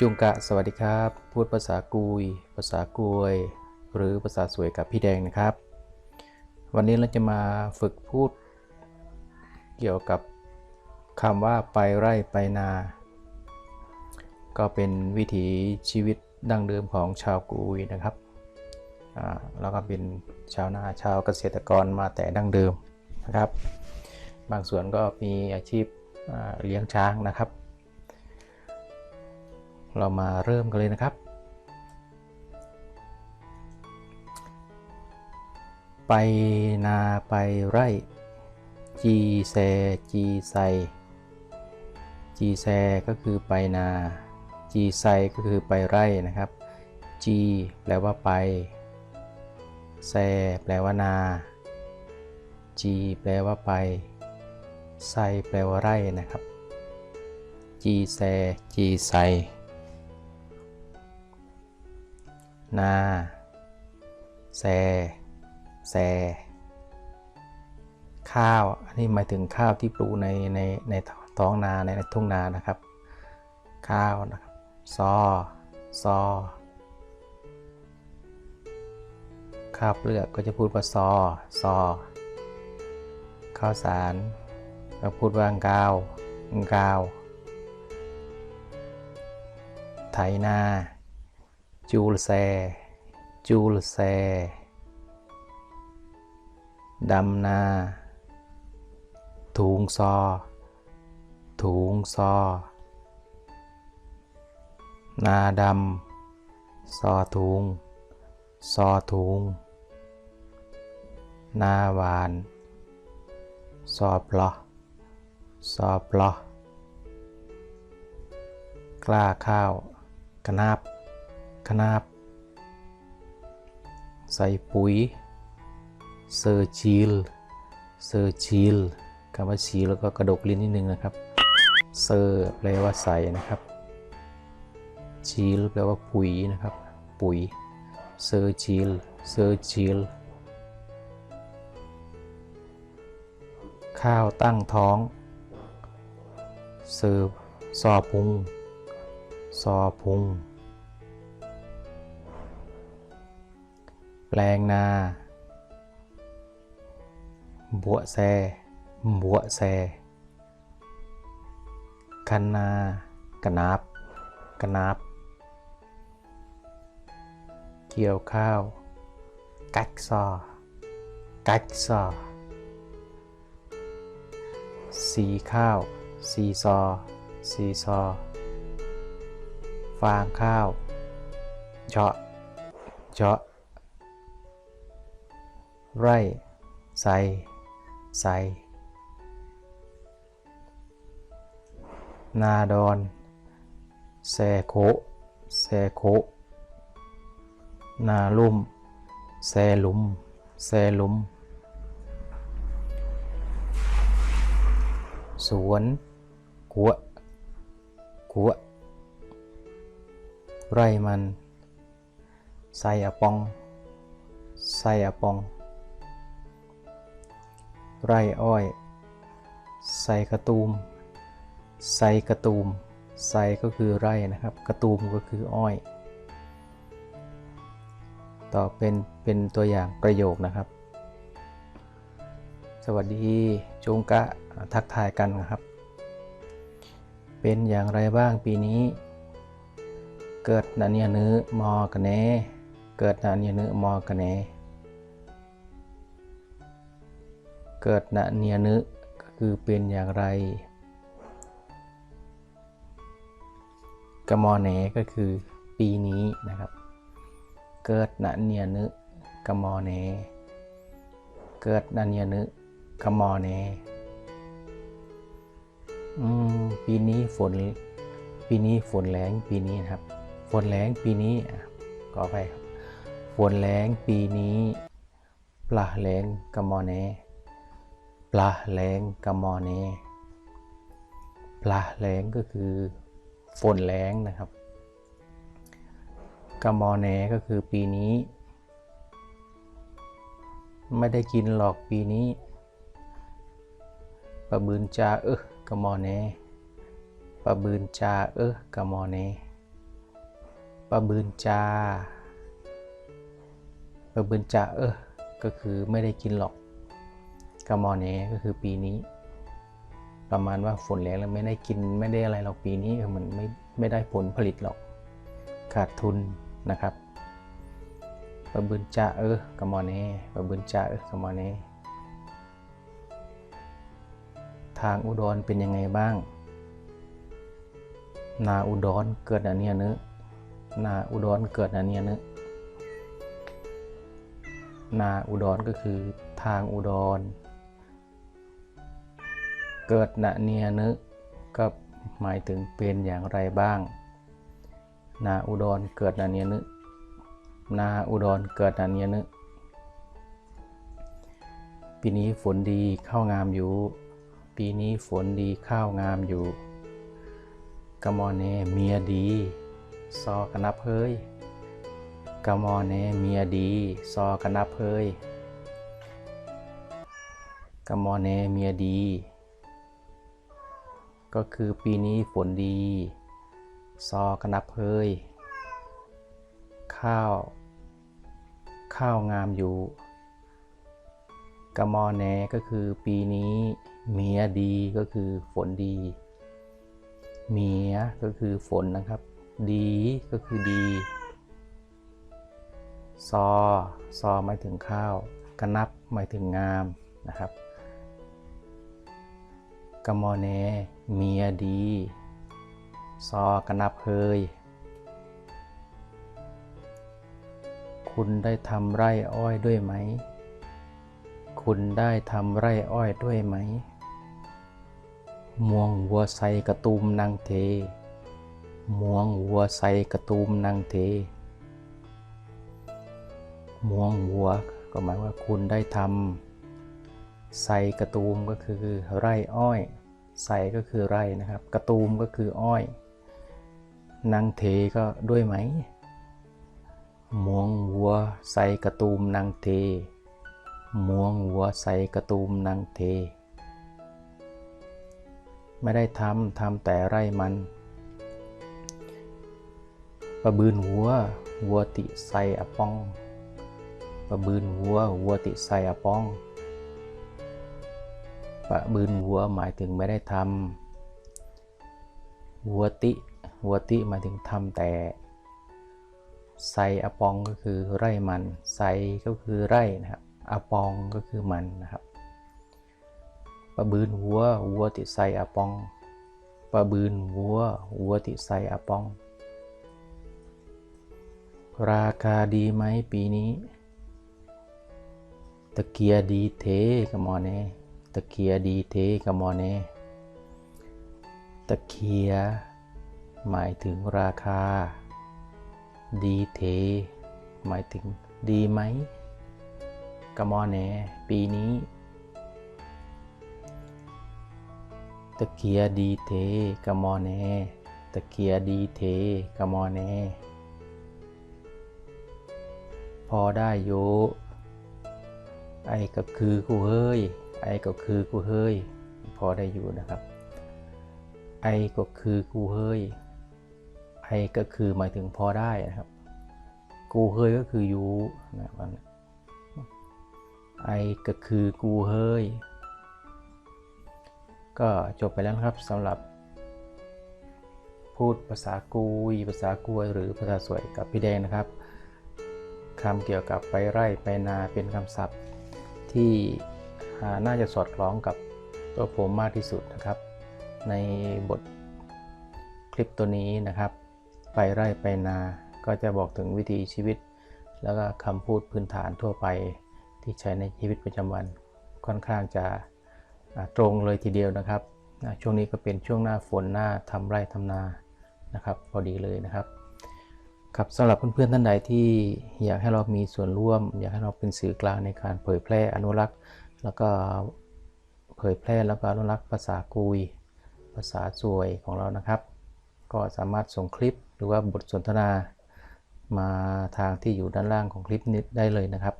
จุงกะสวัสดีครับ พูดภาษากุย ภาษากวย หรือภาษาสวยกับพี่แดงนะครับ วันนี้เราจะมาฝึกพูด เกี่ยวกับคำว่าไปไร่ไปนา ก็เป็นวิถีชีวิตดั้งเดิมของชาวกุยนะครับแล้วก็เป็นชาวนาชาวเกษตรกรมาแต่ดั้งเดิมนะครับ บางส่วนก็มีอาชีพเลี้ยงช้างนะครับ เรามาเริ่มกันเลยนะครับ ไปนาไปไร่ จีแซจีไซ จีแซก็คือไปนา จีไซก็คือไปไร่นะครับ จีแปลว่าไป แซแปลว่านา จีแปลว่าไป ไซแปลว่าไร่นะครับ จีแซจีไซ นาแซแซข้าว อันนี้หมายถึงข้าวที่ปลูกในในในท้องนาในทุ่งนานะครับ ข้าวนะครับซอซอข้าวเปลือกก็จะพูดว่าซอซอข้าวสารก็พูดว่างาวงาว ไถนา จูลแซ จูลแซ ดำนา ถุงซอ ถุงซอ นาดำ ซอถุง ซอถุง นาหวาน ซอปลอซอปลอกล้าข้าว กระนาบ ขนาบ ใส่ปุ๋ยเซอร์ชีลเซอร์ชีลคำว่าชีแล้วก็กระดกลิ้นนิดนึงนะครับ เซอร์แปลว่าใส่นะครับ ชีลแปลว่าปุ๋ยนะครับ ปุ๋ย เซอร์ชีลเซอร์ชีลข้าวตั้งท้อง เซอร์ซอพุงซอพุง แปลงนา บัวแซ บัวแซ คันนา กระนาบกระนาบเกี่ยวข้าว กักซอ กักซอ สีข้าว สีซอ สีซอ ฟางข้าว เจาะ เจาะ ไร่ใส่ใส่นาดอนแซโคแซโคนาลุ่มแซหลุมแซหลุม สวนกัวกัวไร่มันไซอะปองไซอะปอง ไร่อ้อย ไซกระตูม ไซกระตูม ไซก็คือไร่นะครับ กระตูมก็คืออ้อย ต่อเป็นเป็นตัวอย่างประโยคนะครับ สวัสดีจงกะทักทายกันนะครับ เป็นอย่างไรบ้างปีนี้ เกิดนาเนียนื้อมอกันแนเกิดนาเนียนื้อมอกันแน เกิดณเนียนึก็คือเป็นอย่างไรกมอแหนก็คือปีนี้นะครับ เกิดณเนียนึกมอแหนเกิดณเนียนึกมอแหนอืมปีนี้ฝนปีนี้ฝนแรงปีนี้นะครับ ฝนแรงปีนี้อะขอไปครับ ฝนแรงปีนี้ปลาแรงกมอแหน ลาแรงกมอเนปลาแรงก็คือฝนแรงนะครับกมอเนก็คือปีนี้ ไม่ได้กินหรอกปีนี้ปะบืนจาเออกมอเนปะบืนจาเออกมอเนปะบืนจาปะบืนจาเออก็คือไม่ได้กินหรอก กามอนเนก็คือปีนี้ ประมาณว่าฝนแรงแล้วไม่ได้กินไม่ได้อะไรหรอกปีนี้เออมันไม่ไม่ได้ผลผลิตหรอกขาดทุนนะครับปะบืนจาเออกามอนเนปะบืนจาเออกามอนเนทางอุดรเป็นยังไงบ้าง นาอุดรเกิดอันเนี้ยเนื้อนาอุดรเกิดอันเนี้ยเนื้อนาอุดรก็คือทางอุดร เกิดณเนียนึก็หมายถึงเป็นอย่างไรบ้าง นาอุดรเกิดณเนียนึนาอุดรเกิดณเนียนึปีนี้ฝนดีข้าวงามอยู่ ปีนี้ฝนดีข้าวงามอยู่กมอเนเมียดี ซอกันนับเฮ้ยกมอเนเมียดี ซอกันนับเฮ้ยกมอเนเมียดี ก็คือปีนี้ฝนดี ซอกันนับเฮยข้าว ข้าวงามอยู่กะมอแนก็คือปีนี้เมียดีก็คือฝนดี เมียก็คือฝนนะครับ ดีก็คือดี ซอ ซอหมายถึงข้าว กระนับหมายถึงงามนะครับ กมอแนเมียดี ซอกนับเฮย คุณได้ทำไร่อ้อยด้วยไหม คุณได้ทำไร่อ้อยด้วยไหม มวงวัวใสกระตูมนางเท มวงวัวใสกระตูมนางเท มวงวัวก็หมายว่าคุณได้ทำ ใสกระตูมก็คือไร่อ้อยใสก็คือไร่นะครับ กระตูมก็คืออ้อย นางเทก็ด้วยไหมมวงวัวใสกระตูมนางเทมวงวัวใสกระตูมนางเท ไม่ได้ทำทำแต่ไร่มัน ประบืนวัววัวติใส่อะปอง ประบืนวัววัวติใส่อะปอง ปะบืนวัวหมายถึงไม่ได้ทำวัวติวัวติหมายถึงทำแต่ไซอปองก็คือไร่มันไซก็คือไร่นะครับอปองก็คือมันนะครับปะบืนวัววัวติไซอปองปะบืนวัววัวติไซอปอง ราคาดีไหมปีนี้ ตะเกียดีเทกมอเน่ ตะเกียดีเทกับมอเนตะเคีย หมายถึงราคา ดีเท หมายถึงดีไหมกมอแหนปีนี้ ตะเกียดีเทกมอแหนตะเกียดีเทกมอแหนพอได้โยไอ้ก็คือกูเฮ้ย ไอ้ก็คือกูเฮ้ย พอได้อยู่นะครับ ไอ้ก็คือกูเฮ้ย ไอ้ก็คือหมายถึงพอได้นะครับ กูเฮ้ยก็คือยูนะมันไอก็คือกูเฮ้ย ก็จบไปแล้วครับสำหรับ พูดภาษากุยภาษากวยหรือภาษาสวยกับพี่แดงนะครับคำเกี่ยวกับไปไร่ไปนาเป็นคำศัพท์ที่ น่าจะสอดคล้องกับตัวผมมากที่สุดนะครับ ในบทคลิปตัวนี้นะครับ ไปไร่ไปนาก็จะบอกถึงวิถีชีวิต แล้วก็คำพูดพื้นฐานทั่วไปที่ใช้ในชีวิตประจำวันค่อนข้างจะตรงเลยทีเดียวนะครับ ช่วงนี้ก็เป็นช่วงหน้าฝนหน้าทำไร่ทำนานะครับ พอดีเลยนะครับ ครับสำหรับเพื่อนๆท่านใดที่อยากให้เรามีส่วนร่วม อยากให้เราเป็นสื่อกลางในการเผยแพร่อนุรักษ์ แล้วก็เผยแพร่แล้วก็อนุรักษ์ภาษากุย ภาษาสวยของเรานะครับ ก็สามารถส่งคลิปหรือว่าบทสนทนามาทางที่อยู่ด้านล่างของคลิปนี้ได้เลยนะครับ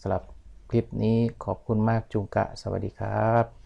สำหรับคลิปนี้ขอบคุณมากจุงกะ สวัสดีครับ